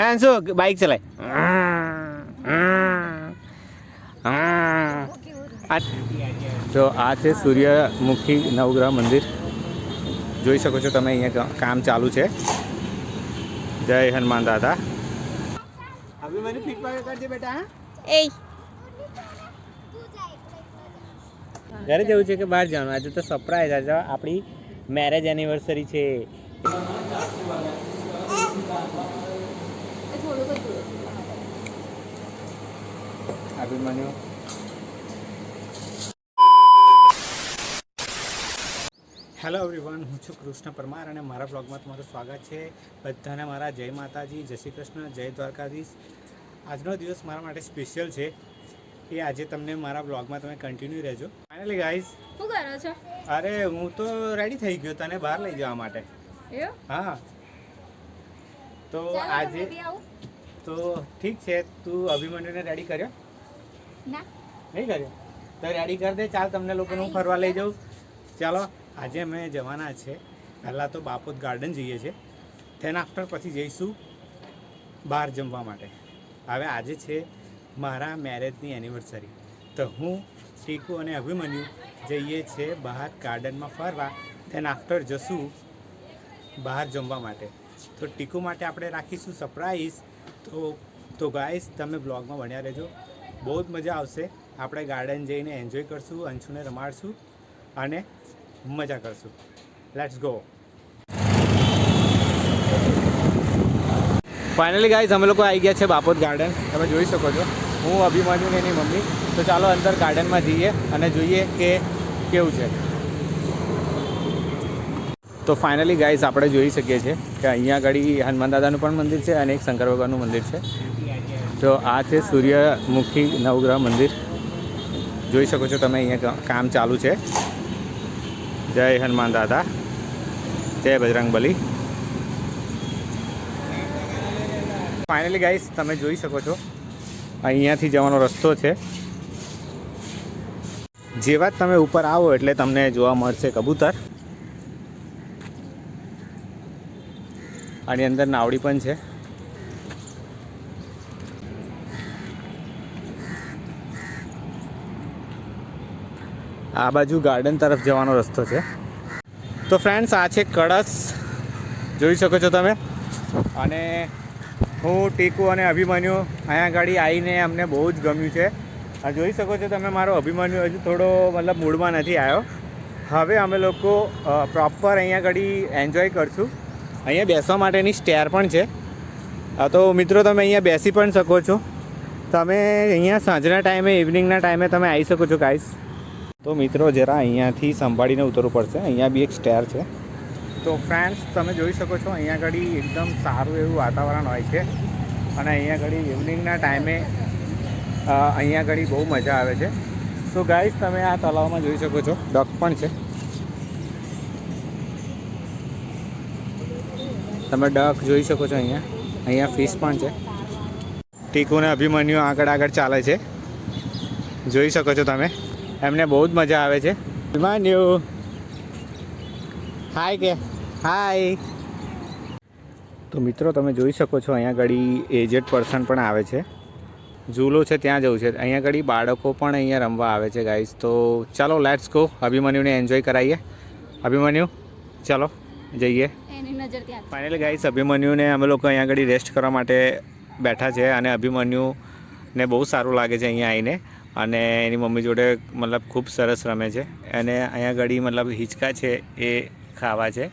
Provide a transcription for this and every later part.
હા શું બાઇક ચલાય તો આ છે સૂર્યમુખી નવગ્રહ મંદિર. જોઈ શકો છો તમે અહીંયા કામ ચાલુ છે. જય હનુમાન દાદા. કરજે બેટા એ ઘરે જવું છે કે બહાર જવાનું આજે તો સરપ્રાઈઝ આજે આપણી મેરેજ એનિવર્સરી છે. અભિમન્યુ હેલો એવરીવન હું છું કૃષ્ણ પરમાર અને મારા બ્લોગમાં તમારું સ્વાગત છે. બધાને મારા જય માતાજી જય શ્રી કૃષ્ણ જય દ્વારકાધીશ. આજનો દિવસ મારા માટે સ્પેશિયલ છે એ આજે તમને મારા બ્લોગમાં તમે કન્ટિન્યુ રહેજો. ફાઇનલી ગાઈઝ શું કરો છો? અરે હું તો રેડી થઈ ગયો તને બહાર લઈ જવા માટે. હા. તો આજે તો ઠીક છે તું અભિમન્યુને રેડી કર્યો? ના. નહીં કર્યો? તો રેડી કરી દે ચાલ તમને લોકોને હું ફરવા લઈ જાઉં. ચાલો આજે અમે જવાના છે. પહેલાં તો બાપોદ ગાર્ડન જઈએ છીએ. તેના આફ્ટર પછી જઈશું બહાર જમવા માટે. હવે આજે છે મારા મેરેજની એનિવર્સરી તો હું ટીકુ અને અભિમન્યુ જઈએ છીએ બહાર ગાર્ડનમાં ફરવા. તેના આફ્ટર જશું બહાર જમવા માટે. તો ટીકુ માટે આપણે રાખીશું સરપ્રાઈઝ તો તો ગાઈસ તમે બ્લોગમાં બન્યા રહેજો. બહુ જ મજા આવશે. આપણે ગાર્ડન જઈને એન્જોય કરશું, અંશુને રમાડશું અને મજા કરશું. લેટ્સ ગો ફાઇનલી ગાઈઝ અમે લોકો આવી ગયા છે બાપોદ ગાર્ડન તમે જોઈ શકો છો. હું, અભિમાન્યુ ને એની મમ્મી. તો ચાલો અંદર ગાર્ડનમાં જઈએ અને જોઈએ કે કેવું છે. તો ફાઇનલી ગાઈઝ આપણે જોઈ શકીએ છીએ કે અહીંયા આગળ હનુમાન દાદાનું પણ મંદિર છે અને એક શંકર ભગવાનનું મંદિર છે. તો આ છે સૂર્યમુખી નવગ્રહ મંદિર. જોઈ શકો છો તમે અહીંયા કામ ચાલુ છે. જય હનુમાન દાદા. જય બજરંગ બલી. ફાઇનલી ગાઈઝ તમે જોઈ શકો છો. અહીંયાથી જવાનો રસ્તો છે. જેવા જ તમે ઉપર આવો એટલે તમને જોવા મળશે કબૂતર. આની અંદર નાવડી પણ છે. આ બાજુ ગાર્ડન તરફ જવાનો રસ્તો છે. તો ફ્રેન્ડ્સ આ છે કળશ. જોઈ શકો છો તમે. અને હું, ટીકુ અને અભિમન્યુ અહીંયા ગાડી આવીને અમને બહુ જ ગમ્યું છે. આ જોઈ શકો છો તમે, મારો અભિમન્યુ હજુ થોડો મતલબ મૂડમાં નથી આવ્યો. હવે અમે લોકો પ્રોપર અહીંયા ગાડી એન્જોય કરશું. અહીંયા બેસવા માટેની સ્ટેર પણ છે. તો મિત્રો તમે અહીંયા બેસી પણ શકો છો. તમે અહીંયા સાંજના ટાઈમે ઇવનિંગના ટાઈમે તમે આવી શકો છો ગાઈસ તો મિત્રો જરા અહીંયાથી સંભાળીને ઉતરવું પડશે. અહીંયા બી એક સ્ટેર છે. તો ફ્રેન્ડ્સ તમે જોઈ શકો છો, અહીંયા આગળ એકદમ સારું એવું વાતાવરણ હોય છે. અને અહીંયા આગળ ઇવનિંગના ટાઈમે અહીંયા આગળ બહુ મજા આવે છે. તો ગાઈસ તમે આ તલાવમાં જોઈ શકો છો. ડક પણ છે. તમે ડક જોઈ શકો છો અહીંયા. અહીંયા ફિશ પણ છે. ટીકુને અભિમન્યુ આગળ આગળ ચાલે છે. જોઈ શકો છો તમે. એમને બહુ જ મજા આવે છે. અભિમન્યુ. હાય કે. હાય તો મિત્રો, તમે જોઈ શકો છો અહીંયા ઘડી એજેડ પર્સન પણ આવે છે. ઝૂલો છે, ત્યાં જવું છે. અહીંયા ઘડી બાળકો પણ અહીંયા રમવા આવે છે ગાઈઝ તો ચાલો લેટ્સ ગો અભિમન્યુને એન્જોય કરાવીએ અભિમન્યુ, ચાલો, જઈએ. એની નજર ત્યાં ફાઇનલી ગાઈસ અભિમન્યુને અમે લોકો અહીંયા આગળ રેસ્ટ કરવા માટે બેઠા છે અને અભિમન્યુને બહુ સારું લાગે છે અહીંયા આવીને. અને એની મમ્મી જોડે મતલબ ખૂબ સરસ રમે છે. અને અહીંયા આગળ મતલબ હિંચકા છે એ ખાવા છે.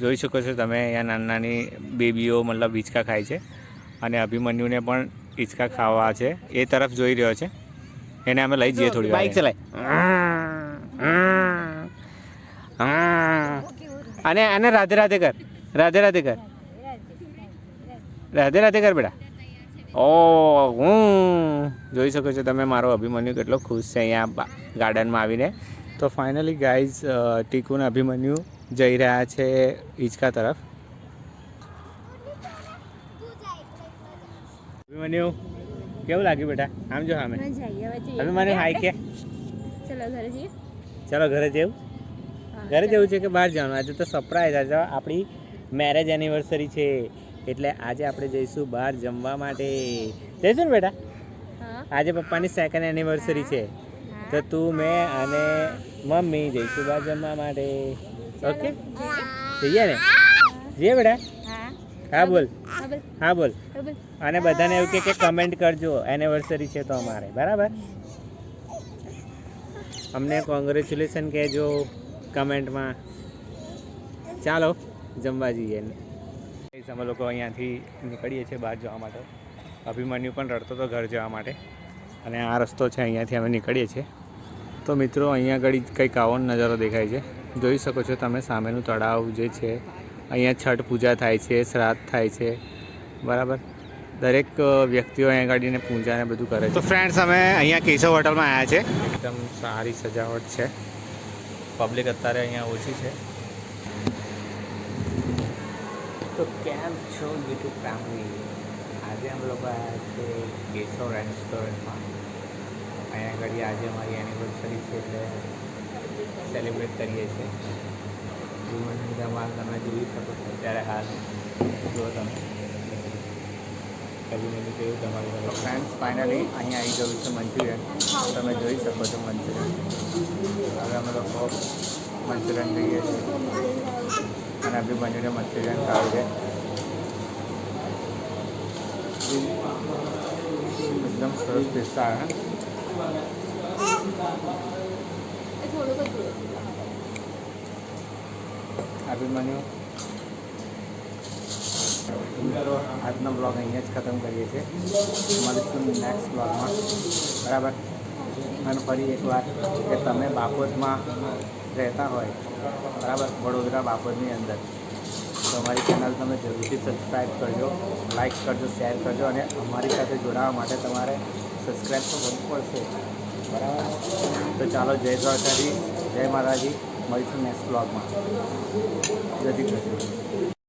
જોઈ શકો છો તમે અહીંયા નાની નાની બેબીઓ મતલબ હિંચકા ખાય છે. અને અભિમન્યુને પણ હિંચકા ખાવા છે. એ તરફ જોઈ રહ્યો છે. એને અમે લઈ જઈએ થોડી બાઇક ચલાય. અને અને રાધે રાધે કર. રાધે રાધે કર. રાધે રાધે કર બેટા. ઓ હું જોઈ શકો છો તમે મારો અભિમન્યુ કેટલો ખુશ છે અહીંયા ગાર્ડનમાં આવીને. તો ફાઇનલી ગાઈઝ ટીકુને અભિમન્યુ જઈ રહ્યા છે હિંચકા તરફ. અભિમન્યુ કેવું લાગ્યું બેટા? આમ જો સામે. હવે અભિમન્યુ હાય કે? ચલો ઘરે જઈએ ચાલો ઘરે જેવું ઘરે જવું છે કે બહાર જવાનું. આજે તો સરપ્રાઈઝ આજે આપણી મેરેજ એનિવર્સરી છે. એટલે આજે આપણે જઈશું બહાર જમવા માટે. જઈશું ને બેટા? આજે પપ્પાની સેકન્ડ એનિવર્સરી છે. તો તું મેં અને મમ્મી જઈશું બહાર જમવા માટે. ઓકે? જઈએ ને? જઈએ બેટા? હા. બોલ. હા બોલ. અને બધાને એવું કે કમેન્ટ કરજો. એનિવર્સરી છે તો અમારે. બરાબર? અમને કોંગ્રેચ્યુલેશન કહેજો. કમેન્ટમાં. ચાલો જમવા જઈએ અમે લોકો અહીંયાથી નીકળીએ છીએ બહાર જવા માટે. અભિમન્યુ પણ રડતો હતો ઘર જવા માટે. અને આ રસ્તો છે અહીંયાથી અમે નીકળીએ છીએ. તો મિત્રો અહીંયા આગળ કંઈક આવો નજારો દેખાય છે. જોઈ શકો છો તમે સામેનું તળાવ જે છે. અહીંયા છઠ પૂજા થાય છે શ્રાદ્ધ થાય છે. બરાબર? દરેક વ્યક્તિઓ અહીંયા ગાડીને પૂજાને બધું કરે છે. તો ફ્રેન્ડ્સ અમે અહીંયા કેશવ હોટલમાં આવ્યા છે. એકદમ સારી સજાવટ છે. પબ્લિક અત્યારે અહીંયા ઓછી છે. તો કેમ છો યુટ્યુબ ફેમિલી? આજે અમે લોકો આવ્યા છે કેશવ રેસ્ટોરન્ટમાં. અહીંયા આગળ આજે અમારી એનિવર્સરી છે એટલે સેલિબ્રેટ કરીએ છીએ. જીવનની ધમાલ તમે જોઈ શકો છો. અત્યારે હાલ જો તમે. કદી મેં કેવું તમારું ફ્રેન્ડ્સ ફાઇનલી અહીંયા આવી ગયું છે મંચુરિયન તમે જોઈ શકો છો મંચુરિયન હવે અમે લોકો મંચુરિયન જોઈએ છીએ અને અભી બનીને મંચુરિયન ખાવ છે એકદમ સરસ પિસ્તા હે એ થોડુંક જ જોયું. અભિમન્યુ મિત્રો આજનો બ્લોગ અહીંયા જ ખતમ કરીએ છીએ. મળીશું નેક્સ્ટ બ્લોગમાં બરાબર? અને ફરી એકવાર કે તમે બાપોદમાં રહેતા હોય, બરાબર? વડોદરા બાપોદની અંદર. તો અમારી ચેનલ તમે જરૂરથી સબસ્ક્રાઈબ કરજો લાઇક કરજો શેર કરજો અને અમારી સાથે જોડાવા માટે તમારે સબસ્ક્રાઈબ તો કરવું પડશે. બરાબર? તો ચાલો, જય દ્વારકાજી જય માતાજી. મળીશું નેક્સ્ટ બ્લોગમાં જય શ્રી